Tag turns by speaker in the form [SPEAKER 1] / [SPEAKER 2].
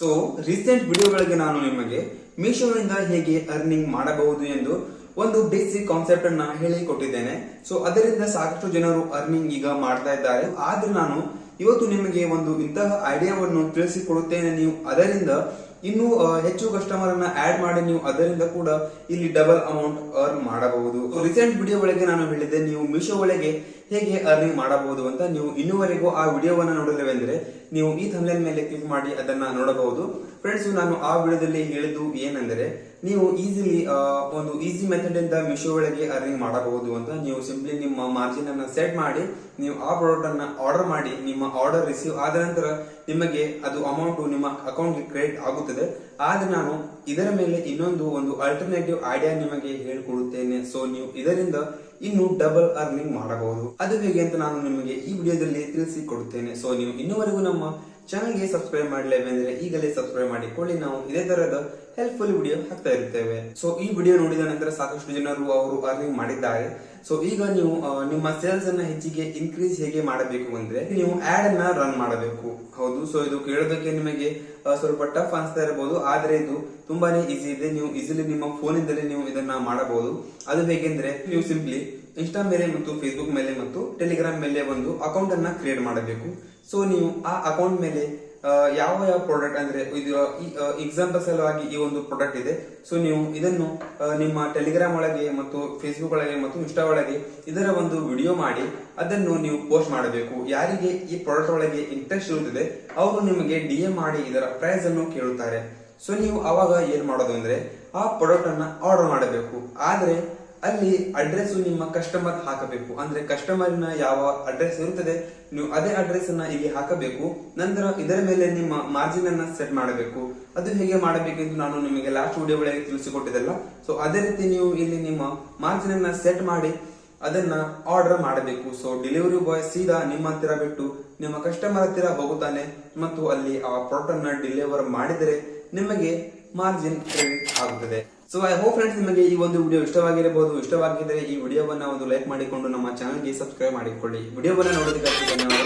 [SPEAKER 1] So recent ವಿಡಿಯೋಗಳಿಗೆ ನಾನು ನಿಮಗೆ ಮೀಶೋನಿಂದ ಹೇಗೆ ಅರ್ನಿಂಗ್ ಮಾಡಬಹುದು ಎಂದು ಒಂದು ಬೇಸಿಕ್ ಕಾನ್ಸೆಪ್ಟ್ ಅನ್ನ ಹೇಳಿಕೊಟ್ಟಿದ್ದೇನೆ. ಸೊ ಅದರಿಂದ ಸಾಕಷ್ಟು ಜನರು ಅರ್ನಿಂಗ್ ಈಗ ಮಾಡ್ತಾ ಇದ್ದಾರೆ. ಆದ್ರೆ ನಾನು ಇವತ್ತು ನಿಮಗೆ ಒಂದು ಇಂತಹ ಐಡಿಯಾವನ್ನು ತಿಳಿಸಿಕೊಡುತ್ತೇನೆ. ನೀವು ಅದರಿಂದ ಇನ್ನೂ ಹೆಚ್ಚು ಕಸ್ಟಮರ್ ಅನ್ನ ಆಡ್ ಮಾಡಿ ನೀವು ಅದರಿಂದ ಕೂಡ ಇಲ್ಲಿ ಡಬಲ್ ಅಮೌಂಟ್ ಅರ್ನ್ ಮಾಡಬಹುದು. ರೀಸೆಂಟ್ ವಿಡಿಯೋ ಒಳಗೆ ನಾನು ಹೇಳಿದೆ ನೀವು ಮೀಶೋ ಒಳಗೆ ಹೇಗೆ ಅರ್ನಿಂಗ್ ಮಾಡಬಹುದು ಅಂತ ನೀವು ಇನ್ನೂವರೆಗೂ ಆ ವಿಡಿಯೋವನ್ನ ನೋಡಲಿವೆಂದರೆ ನೀವು ಈ ಥಂಬ್ನೇಲ್ ಮೇಲೆ ಕ್ಲಿಕ್ ಮಾಡಿ ಅದನ್ನ ನೋಡಬಹುದು. ಫ್ರೆಂಡ್ಸ್ ನಾನು ಆ ವಿಡಿಯೋದಲ್ಲಿ ಹೇಳಿದ್ದು ಏನೆಂದರೆ ನೀವು ಈಸಿಲಿ ಒಂದು ಈಸಿ ಮೆಥಡ್ ಇಂದ ಮಿಶೋ ಒಳಗೆ ಅರ್ನಿಂಗ್ ಮಾಡಬಹುದು ಅಂತ ನೀವು ಸಿಂಪ್ಲಿ ನಿಮ್ಮ ಮಾರ್ಜಿನ್ ಅನ್ನ ಸೆಟ್ ಮಾಡಿ, ನೀವು ಆ ಪ್ರಾಡಕ್ಟ್ ಅನ್ನ ಆರ್ಡರ್ ಮಾಡಿ, ನಿಮ್ಮ ಆರ್ಡರ್ ರಿಸೀವ್ ಆದ ನಂತರ ನಿಮಗೆ ಅದು ಅಮೌಂಟ್ ನಿಮ್ಮ ಅಕೌಂಟ್ಗೆ ಕ್ರೆಡಿಟ್ ಆಗುತ್ತದೆ. ಆದ್ರೆ ನಾನು ಇದರ ಮೇಲೆ ಇನ್ನೊಂದು ಒಂದು ಅಲ್ಟರ್ನೇಟಿವ್ ಐಡಿಯಾ ನಿಮಗೆ ಹೇಳ್ಕೊಡುತ್ತೇನೆ. ಸೊ ನೀವು ಇದರಿಂದ ಇನ್ನು ಡಬಲ್ ಅರ್ನಿಂಗ್ ಮಾಡಬಹುದು. ಅದು ಹೇಗೆ ಅಂತ ನಾನು ನಿಮಗೆ ಈ ವಿಡಿಯೋದಲ್ಲಿ ತಿಳಿಸಿಕೊಡುತ್ತೇನೆ. ಸೊ ನೀವು ಇನ್ನುವರೆಗೂ ನಮ್ಮ ಚಾನಲ್ಗೆ ಸಬ್ಸ್ಕ್ರೈಬ್ ಮಾಡಲೇವೆಂದ್ರೆ ಈಗಲೇ ಸಬ್ಸ್ಕ್ರೈಬ್ ಮಾಡಿಕೊಳ್ಳಿ. ನಾವು ಇದೇ ತರದ ಹೆಲ್ಪ್ಫುಲ್ ವಿಡಿಯೋ ಹಾಕ್ತಾ ಇರ್ತೇವೆ. ಸೊ ಈ ವಿಡಿಯೋ ನೋಡಿದ ನಂತರ ಸಾಕಷ್ಟು ಜನರು ಅವರು ಅರ್ನಿಂಗ್ ಮಾಡಿದ್ದಾರೆ. ಸೊ ಈಗ ನೀವು ನಿಮ್ಮ ಸೇಲ್ಸ್ ಅನ್ನ ಹೆಚ್ಚಿಗೆ ಇನ್ಕ್ರೀಸ್ ಹೇಗೆ ಮಾಡಬೇಕು ಅಂದ್ರೆ ನೀವು ಆಡ್ ಅನ್ನ ರನ್ ಮಾಡಬೇಕು. ಹೌದು ಸೊ ಇದು ಕೇಳೋದಕ್ಕೆ ನಿಮಗೆ ಸ್ವಲ್ಪ ಟಫ್ ಅನಿಸ್ತಾ ಇರಬಹುದು ಆದ್ರೆ ಇದು ತುಂಬಾನೇ ಈಸಿ ಇದೆ. ನೀವು ಈಸಿಲಿ ನಿಮ್ಮ ಫೋನ್ ಇಂದಲೇ ನೀವು ಇದನ್ನ ಮಾಡಬಹುದು. ಅದು ಹೇಗೆಂದ್ರೆ ನೀವು ಸಿಂಪ್ಲಿ ಇನ್ಸ್ಟಾ ಮೇಲೆ ಮತ್ತು ಫೇಸ್ಬುಕ್ ಮೇಲೆ ಮತ್ತು ಟೆಲಿಗ್ರಾಮ್ ಮೇಲೆ ಒಂದು ಅಕೌಂಟ್ ಅನ್ನ ಕ್ರಿಯೇಟ್ ಮಾಡಬೇಕು. ಸೊ ನೀವು ಆ ಅಕೌಂಟ್ ಮೇಲೆ ಯಾವ ಯಾವ ಪ್ರಾಡಕ್ಟ್ ಅಂದ್ರೆ, ಇದು ಎಕ್ಸಾಂಪಲ್ ಸಲುವಾಗಿ ಈ ಒಂದು ಪ್ರಾಡಕ್ಟ್ ಇದೆ. ಸೊ ನೀವು ಇದನ್ನು ನಿಮ್ಮ ಟೆಲಿಗ್ರಾಮ್ ಒಳಗೆ ಮತ್ತು ಫೇಸ್ಬುಕ್ ಒಳಗೆ ಮತ್ತು ಇನ್ಸ್ಟಾ ಒಳಗೆ ಇದರ ಒಂದು ವಿಡಿಯೋ ಮಾಡಿ, ಅದನ್ನು ನೀವು ಪೋಸ್ಟ್ ಮಾಡಬೇಕು. ಯಾರಿಗೆ ಈ ಪ್ರಾಡಕ್ಟ್ ಒಳಗೆ ಇಂಟ್ರೆಸ್ಟ್ ಇರುತ್ತದೆ, ಅವರು ನಿಮಗೆ ಡಿ ಎಂ ಮಾಡಿ ಇದರ ಪ್ರೈಸ್ ಅನ್ನು ಕೇಳುತ್ತಾರೆ. ಸೊ ನೀವು ಅವಾಗ ಏನ್ ಮಾಡೋದು ಅಂದ್ರೆ, ಆ ಪ್ರಾಡಕ್ಟ್ ಅನ್ನ ಆರ್ಡರ್ ಮಾಡಬೇಕು. ಆದ್ರೆ ಅಲ್ಲಿ ಅಡ್ರೆಸ್ ನಿಮ್ಮ ಕಸ್ಟಮರ್ ಹಾಕಬೇಕು. ಅಂದ್ರೆ ಕಸ್ಟಮರ್ನ ಯಾವ ಅಡ್ರೆಸ್ ಇರುತ್ತದೆ, ನೀವು ಅದೇ ಅಡ್ರೆಸ್ ಅನ್ನ ಇಲ್ಲಿ ಹಾಕಬೇಕು. ನಂತರ ಇದರ ಮೇಲೆ ನಿಮ್ಮ ಮಾರ್ಜಿನ್ ಅನ್ನ ಸೆಟ್ ಮಾಡಬೇಕು. ಅದು ಹೇಗೆ ಮಾಡಬೇಕೆಂದು ನಾನು ನಿಮಗೆ ಲಾಸ್ಟ್ ವಿಡಿಯೋ ಒಳಗೆ ತಿಳಿಸಿಕೊಟ್ಟಿದ್ದಲ್ಲ. ಸೊ ಅದೇ ರೀತಿ ನೀವು ಇಲ್ಲಿ ನಿಮ್ಮ ಮಾರ್ಜಿನ್ ಅನ್ನ ಸೆಟ್ ಮಾಡಿ, ಅದನ್ನ ಆರ್ಡರ್ ಮಾಡಬೇಕು. ಸೊ ಡೆಲಿವರಿ ಬಾಯ್ ಸೀದಾ ನಿಮ್ಮ ಹತ್ತಿರ ಬಿಟ್ಟು ನಿಮ್ಮ ಕಸ್ಟಮರ್ ಹತ್ತಿರ ಹೋಗುತ್ತಾನೆ. ಮತ್ತು ಅಲ್ಲಿ ಆ ಪ್ರಾಡಕ್ಟ್ ಅನ್ನ ಡೆಲಿವರ್ ಮಾಡಿದರೆ ನಿಮಗೆ ಮಾರ್ಜಿನ್ ಕ್ರೆಡಿಟ್ ಆಗುತ್ತದೆ. ಸೊ ಐ ಹೋಪ್ ಫ್ರೆಂಡ್ಸ್ ನಿಮಗೆ ಈ ಒಂದು ವಿಡಿಯೋ ಇಷ್ಟವಾಗಿರಬಹುದು. ಇಷ್ಟವಾಗಿದ್ದರೆ ಈ ವಿಡಿಯೋವನ್ನ ಒಂದು ಲೈಕ್ ಮಾಡಿಕೊಂಡು ನಮ್ಮ ಚಾನಲ್ಗೆ ಸಬ್ಸ್ಕ್ರೈಬ್ ಮಾಡಿಕೊಳ್ಳಿ. ವಿಡಿಯೋವನ್ನ ನೋಡೋದಕ್ಕಾಗಿ ಧನ್ಯವಾದಗಳು.